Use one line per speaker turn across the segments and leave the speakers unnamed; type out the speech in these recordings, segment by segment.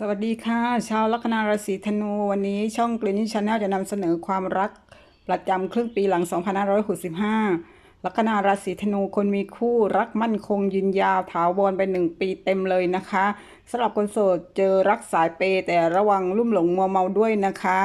สวัสดีค่ะ ชาวลัคนาราศีธนูวันนี้ช่องกลิ่นชาแนลจะนำเสนอความรัก ประจำครึ่งปีหลัง 2565 ลัคนาราศีธนูคนมีคู่รักมั่นคงยืนยาวถาวรไปหนึ่งปีเต็มเลยนะคะสำหรับคนโสดเจอรักสายเปย์แต่ระวังลุ่มหลงมัวเมาด้วยนะคะ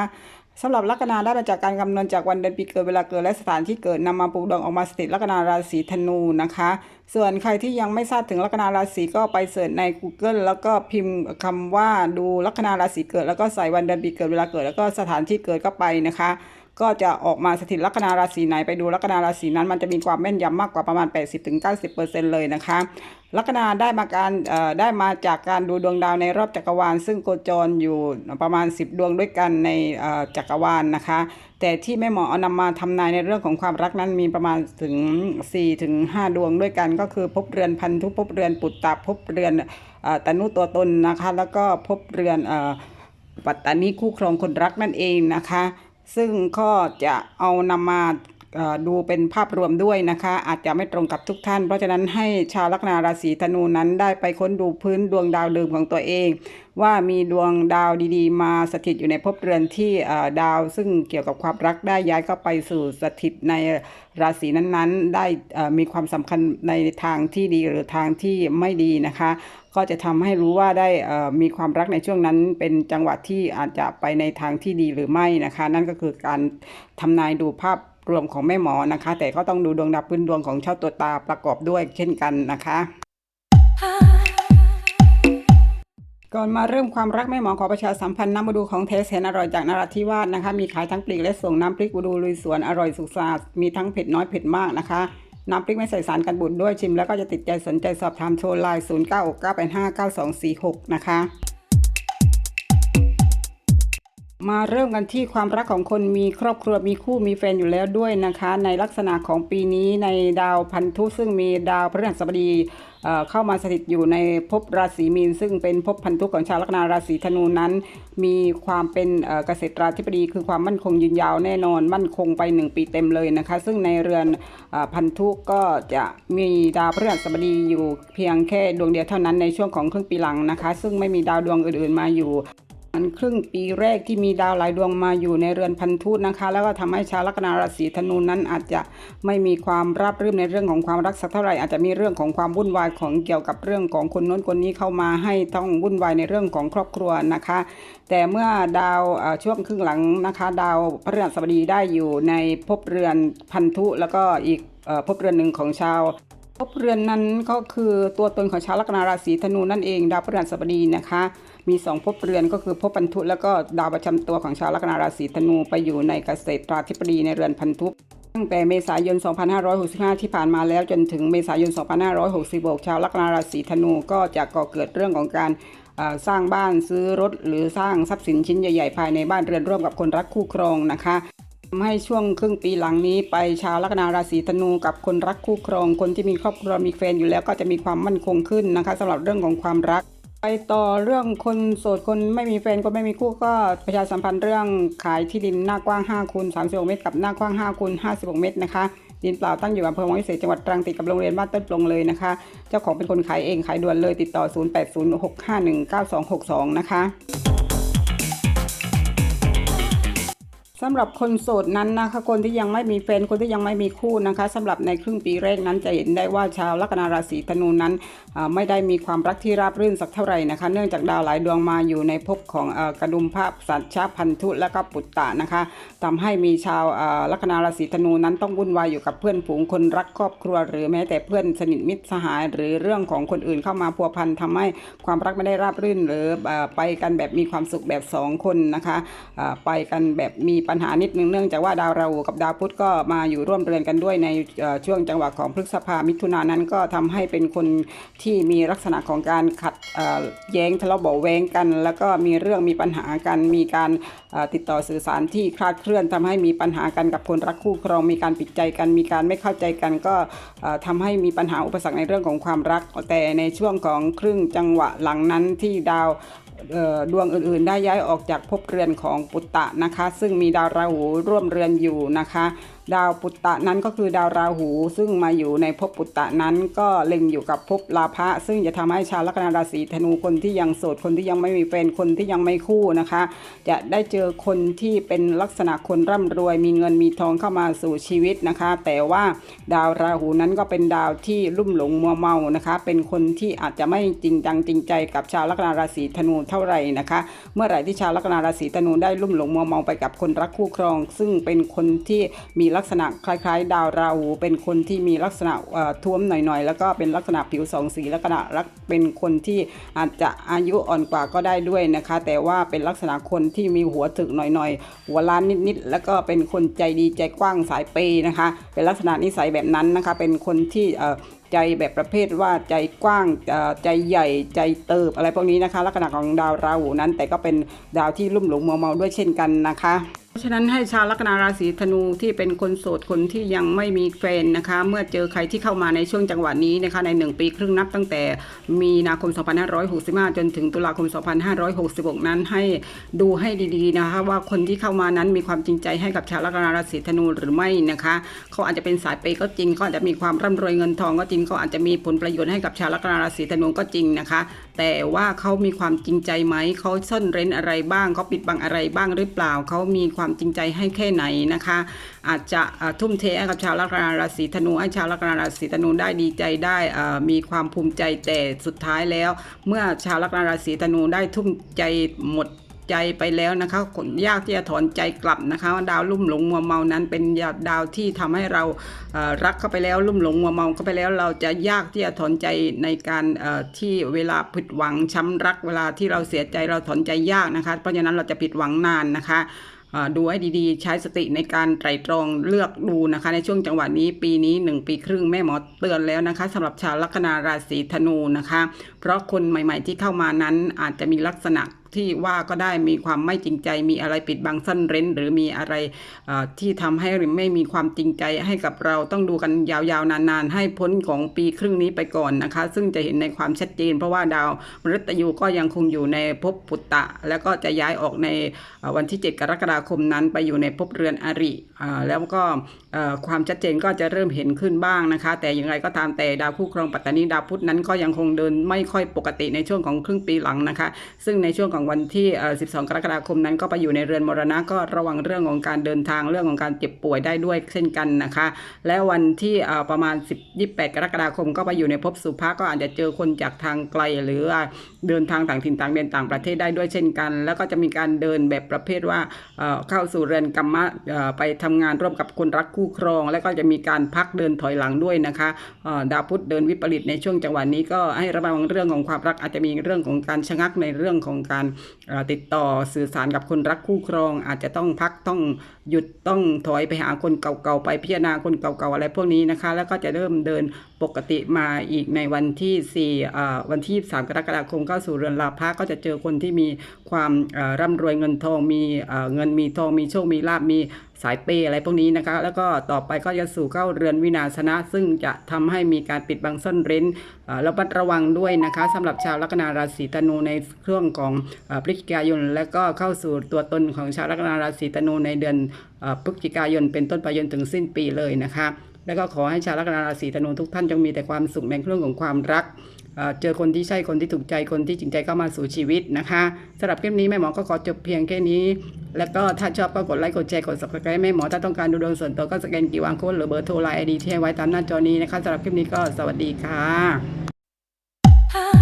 สำหรับลัคนาได้มาจากการคำนวณจากวันเดือนปีเกิดเวลาเกิดและสถานที่เกิดนำมาปลูกดองออกมาสถิตลัคนาราศีธนูนะคะ ส่วนใครที่ยังไม่ทราบถึงลัคนาราศีก็ไปเสิร์ชใน Google แล้วก็พิมพ์คำว่าดูลัคนาราศีเกิด แล้วก็ใส่วันเดือนปีเกิดเวลาเกิด แล้วก็สถานที่เกิดก็ไปนะคะ ก็จะออกมาสถิตลัคนาราศีไหนไปดูลัคนาราศีนั้น มันจะมีความแม่นยำมากกว่าประมาณ 80-90%เลยนะคะลัคนาได้มาการได้มาจากการดูดวงดาวในรอบจักรวาล ซึ่งโคจรอยู่ประมาณ 10 ดวงด้วยกันในจักรวาลนะคะ แต่ที่แม่หมอเอานำมาทำนายในเรื่องของความรักนั้นมีประมาณถึง4ถึง5ดวงด้วยกัน ก็คือพบเรือนพันธุพบเรือนปุตตะพบเรือนอตนุตัวตนนะคะ แล้วก็พบเรือนอปัตตานีคู่ครองคนรักนั่นเองนะคะ ซึ่งก็จะเอานำมา ดูเป็นภาพรวมด้วยนะคะ อาจจะไม่ตรงกับทุกท่าน เพราะฉะนั้นให้ชาวลัคนาราศีธนูนั้นได้ไปค้นดูพื้นดวงดาวเดิมของตัวเอง ว่ามีดวงดาวดีๆ มาสถิตอยู่ในภพเรือนที่ดาวซึ่งเกี่ยวกับความรักได้ย้ายเข้าไปสู่สถิตในราศีนั้นๆ ได้มีความสำคัญในทางที่ดีหรือทางที่ไม่ดีนะคะ ก็จะทำให้รู้ว่าได้มีความรักในช่วงนั้น เป็นจังหวะที่อาจจะไปในทางที่ดีหรือไม่นะคะ นั่นก็คือการทำนายดูภาพ รวมของแม่หมอนะคะ แต่ก็ต้องดูดวงดาวพื้นดวงของเจ้าตัวตาประกอบด้วยเช่นกันนะคะก่อนมาเริ่มความรักแม่หมอขอประชาสัมพันธ์น้ำบูดูของเทสเห็นอร่อยจากนราธิวาสนะคะ มีขายทั้งปลีกและส่งน้ำพริกบูดูลุยสวนอร่อยสุกสะอาดมีทั้งเผ็ดน้อยเผ็ดมากนะคะ น้ำพริกไม่ใส่สารกันบูดด้วยชิม แล้วก็จะติดใจสนใจสอบถามโทรไลน์0 9 9 8 5 9 2 4 6 นะคะ มาเริ่มกันที่ความรักของคนมีครอบครัวมีคู่มีแฟนอยู่แล้วด้วยนะคะ ในลักษณะของปีนี้ในดาวพันธุซึ่งมีดาวพฤหัสบดีเอ่อเข้ามาสถิตอยู่ในภพราศีมีน ซึ่งเป็นภพพันธุของชาวลัคนาราศีธนูนั้น มีความเป็นเกษตราธิบดีคือความมั่นคงยืนยาวแน่นอนมั่นคงไป 1 ปีเต็มเลยนะคะ ซึ่งในเรือนอพันธุก็จะมีดาวพฤหัสบดีอยู่เพียงแค่ดวงเดียวเท่านั้นในช่วงของครึ่งปีหลังนะคะ ซึ่งไม่มีดาวดวงอื่นๆมาอยู่ มันครึ่งปีแรกที่มีดาวหลายดวงมาอยู่ในเรือนพันธุนะคะ แล้วก็ทำให้ชาวลัคนาราศีธนูนั้นอาจจะไม่มีความราบรื่นในเรื่องของความรักสักเท่าไหร่อาจจะมีเรื่องของความวุ่นวายของเกี่ยวกับเรื่องของคนโน้นคนนี้เข้ามาให้ต้องวุ่นวายในเรื่องของครอบครัวนะคะ แต่เมื่อดาวช่วงครึ่งหลังนะคะ ดาวพฤหัสบดีได้อยู่ในภพเรือนพันธุ แล้วก็อีกภพเรือนหนึ่งของชาวภพเรือนนั้นก็คือตัวตนของชาวลัคนาราศีธนูนั่นเอง ดาวพฤหัสบดีนะคะ มีสองภพเรือนก็คือภพพันธุแล้วก็ดาวประจำตัวของชาวลัคนาราศีธนูไปอยู่ในเกษตราธิบดีในเรือนพันธุตั้งแต่เมษายน 2565 ที่ผ่านมาแล้วจนถึงเมษายน 2566 ชาวลัคนาราศีธนูก็จะก่อเกิดเรื่องของการสร้างบ้านซื้อรถ หรือสร้างทรัพย์สินชิ้นใหญ่ๆ ภายในบ้านเรือนร่วมกับคนรักคู่ครองนะคะทำให้ช่วงครึ่งปีหลังนี้ไปชาวลัคนาราศีธนูกับคนรักคู่ครอง คนที่มีครอบครัวมีแฟนอยู่แล้วก็จะมีความมั่นคงขึ้นนะคะสำหรับเรื่องของความรัก ไปต่อเรื่องคนโสดคนไม่มีแฟนคนไม่มีคู่ก็ประชาสัมพันธ์เรื่องขายที่ดินหน้ากว้าง5คูณ36 เมตร กับหน้ากว้าง5คูณ56 เมตรนะคะดินเปล่าตั้งอยู่อำเภอวังวิเศษจังหวัดตรังติดกับโรงเรียนบ้านต้นปลงเลยนะคะ เจ้าของเป็นคนขายเองขายด่วนเลยติดต่อ 0806519262 นะคะ สำหรับคนโสดนั้นนะคะคนที่ยังไม่มีแฟนคนที่ยังไม่มีคู่นะคะสำหรับในครึ่งปีแรกนั้นจะเห็นได้ว่าชาวลัคนาราศีธนูนั้นไม่ได้มีความรักที่ราบรื่นสักเท่าไหร่นะคะ เนื่องจากดาวหลายดวงมาอยู่ในภพของอกระดุมพระสัตชาพันธุและก็ปุตตะนะคะทำให้มีชาวลัคนาราศีธนูนั้นต้องวุ่นวายอยู่กับเพื่อนฝูงคนรักครอบครัว หรือแม้แต่เพื่อนสนิทมิตรสหาย หรือเรื่องของคนอื่นเข้ามาพัวพันทำให้ความรักไม่ได้ราบรื่น หรืออไปกันแบบมีความสุขแบบสองคนนะคะไปกันแบบมีปัญหานิดนึงเนื่องจากว่าดาวราหูกับดาวพุธก็มาอยู่ร่วมเรือนกันด้วยในช่วงจังหวะของพฤษภามิถุนานั้นก็ทำให้เป็นคนที่มีลักษณะของการขัดแย้งทะเลาะเบาแวงกัน แล้วก็มีเรื่องมีปัญหากันมีการติดต่อสื่อสารที่คลาดเคลื่อนทำให้มีปัญหากันกับคนรักคู่ครองมีการปิดใจกัน มีการไม่เข้าใจกันก็เอ่อทำให้มีปัญหาอุปสรรคในเรื่องของความรัก แต่ในช่วงของครึ่งจังหวะหลังนั้นที่ดาว ดวงอื่นๆ ได้ย้ายออกจากภพเรือนของปุตตะนะคะ ซึ่งมีดาวราหูร่วมเรือนอยู่นะคะ ดาวปุตตะนั้นก็คือดาวราหู ซึ่งมาอยู่ในภพปุตตะนั้น ก็เล็งอยู่กับภพลาภะซึ่งจะทำให้ชาวลัคนาราศีธนูคนที่ยังโสดคนที่ยังไม่มีแฟนคนที่ยังไม่คู่นะคะ จะได้เจอคนที่เป็นลักษณะคนร่ำรวย มีเงินมีทองเข้ามาสู่ชีวิตนะคะ แต่ว่าดาวราหูนั้นก็เป็นดาวที่ลุ่มหลงมัวเมานะคะ เป็นคนที่อาจจะไม่จริงจังจริงใจกับชาวลัคนาราศีธนูเท่าไหร่นะคะ เมื่อไหร่ที่ชาวลัคนาราศีธนูได้ลุ่มหลงมัวเมาไปกับคนรักคู่ครอง ซึ่งเป็นคนที่มีลัักษณะคล้ายๆ ดาวราหู เป็นคนที่มีลักษณะท้วมหน่อยๆ แล้วก็เป็นลักษณะผิวสองสีลักษณะรักเป็นคนที่อาจจะอายุอ่อนกว่าก็ได้ด้วยนะคะ แต่ว่าเป็นลักษณะคนที่มีหัวถึกหน่อยๆ หัวล้านนิดๆ แล้วก็เป็นคนใจดีใจกว้างสายเปย์นะคะ เป็นลักษณะนิสัยแบบนั้นนะคะ เป็นคนที่ใจแบบประเภทว่าใจกว้างใจใหญ่ใจเติบอะไรพวกนี้นะคะ ลักษณะของดาวราหูนั้น แต่ก็เป็นดาวที่ลุ่มหลงมัวเมาด้วยเช่นกันนะคะ เพราะฉะนั้นให้ชาวลัคนาราศีธนูที่เป็นคนโสดคนที่ยังไม่มีแฟนนะคะ เมื่อเจอใครที่เข้ามาในช่วงจังหวะนี้นะคะใน 1 ปีครึ่งนับตั้งแต่มีนาคม 2565 จนถึงตุลาคม 2566 นั้นให้ดูให้ดีๆนะคะ ว่าคนที่เข้ามานั้นมีความจริงใจให้กับชาวลัคนาราศีธนูหรือไม่นะคะ เขาอาจจะเป็นสายเปย์ก็จริงเขาอาจจะมีความร่ำรวยเงินทองก็จริงเขาอาจจะมีผลประโยชน์ให้กับชาวลัคนาราศีธนูก็จริงนะคะ แต่ว่าเขามีความจริงใจไหมเขาซ่อนเร้นอะไรบ้างเขาปิดบังอะไรบ้างหรือเปล่าเขามีความจริงใจให้แค่ไหนนะคะ อาจจะทุ่มเทกับชาวลัคนาราศีธนูให้ชาวลัคนาราศีธนูได้ดีใจได้มีความภูมิใจแต่สุดท้ายแล้ว เมื่อชาวลัคนาราศีธนูได้ทุ่มใจหมดใจไปแล้วนะคะคนยากที่จะถอนใจกลับนะคะ ดาวลุ่มหลงมัวเมานั้นเป็นดาวที่ทำให้เรารักเข้าไปแล้วลุ่มหลงมัวเมาเข้าไปแล้ว เราจะยากที่จะถอนใจในการที่เวลาผิดหวังช้ำรักเวลาที่เราเสียใจเราถอนใจยากนะคะ เพราะฉะนั้นเราจะผิดหวังนานนะคะ ดูให้ดีๆ ใช้สติในการไตรตรองเลือกดูนะคะ ในช่วงจังหวะนี้ปีนี้ 1 ปีครึ่งแม่หมอเตือนแล้วนะคะสำหรับชาวลัคนาราศีธนูนะคะ เพราะคนใหม่ ๆ ที่เข้ามานั้นอาจจะมีลักษณะ ที่ว่าก็ได้มีความไม่จริงใจ มีอะไรปิดบังซ่อนเร้น หรือมีอะไรที่ทำให้ไม่มีความจริงใจให้กับเราต้องดูกันยาวๆ นานๆ ให้พ้นของปีครึ่งนี้ไปก่อนนะคะ ซึ่งจะเห็นในความชัดเจน เพราะว่าดาวมฤตยูก็ยังคงอยู่ในภพปุตตะ แล้วก็จะย้ายออกในวันที่ 7 กรกฎาคมนั้นไปอยู่ในภพเรือนอริอแล้วก็ความชัดเจนก็จะเริ่มเห็นขึ้นบ้างนะคะ แต่อย่างไรก็ตามแต่ดาวคู่ครองปัตตานีดาวพุธนั้นก็ยังคงเดินไม่ค่อยปกติในช่วงของครึ่งปีหลังนะคะ ซึ่งในช่วงของวันที่ 12 กรกฎาคมนั้น ก็ไปอยู่ในเรือนมรณะก็ระวังเรื่องของการเดินทางเรื่องของการเจ็บป่วยได้ด้วยเช่นกันนะคะ และวันที่ประมาณ 10 28 กรกฎาคม ก็ไปอยู่ในภพสุภะก็อาจจะเจอคนจากทางไกล หรือเดินทางต่างถิ่นต่างแดนต่างประเทศได้ด้วยเช่นกัน แล้วก็จะมีการเดินแบบประเภทว่าเข้าสู่เรือนกรรมะไปทำงานร่วมกับคนรักคู่ครอง แล้วก็จะมีการพักเดินถอยหลังด้วยนะคะดาวพุธเดินวิปริตในช่วงจังหวะนี้ก็ให้ระวังเรื่องของความรักอาจจะมีเรื่องของการชะงักในเรื่องของการติดต่อสื่อสารกับคนรักคู่ครอง อาจจะต้องพักต้อง หยุดต้องถอยไปหาคนเก่าๆไปพิจารณาคนเก่าๆอะไรพวกนี้นะคะ แล้วก็จะเริ่มเดินปกติมาอีกในวันที่4อ่วันที่3กรกฎาคมเข้าสู่เรือนลาภะก็จะเจอคนที่มีความร่ำรวยเงินทองมีเงินมีทองมีโชคมีลาบมีสายเปย์อะไรพวกนี้นะคะ แล้วก็ต่อไปก็จะสู่เข้าเรือนวินาศนะ ซึ่งจะทำให้มีการปิดบังซ่อนเร้นระมัดระวังด้วยนะคะสำหรับชาวลัคนาราศีธนูในช่วงของเอ่อพฤศจิกายน และก็เข้าสู่ตัวตนของชาวลัคนาราศีธนูในเดือนพฤศจิกายนเป็นต้นไปจนถึงสิ้นปีเลยนะคะแล้วก็ขอให้ชาวลัคนาราศีธนูทุกท่านจงมีแต่ความสุขในเรื่องของความรักเจอคนที่ใช่คนที่ถูกใจคนที่จริงใจเข้ามาสู่ชีวิตนะคะสำหรับคลิปนี้แม่หมอก็ขอจบเพียงแค่นี้ แล้วก็ถ้าชอบก็กดไลค์กดแชร์กด subscribe แม่หมอถ้าต้องการดูดวงส่วนตัวก็สแกนกี่วางโค้ดหรือเบอร์โทรไลน์ไอดีที่ไว้ตามหน้าจอนี้นะคะสำหรับคลิปนี้ก็สวัสดีค่ะ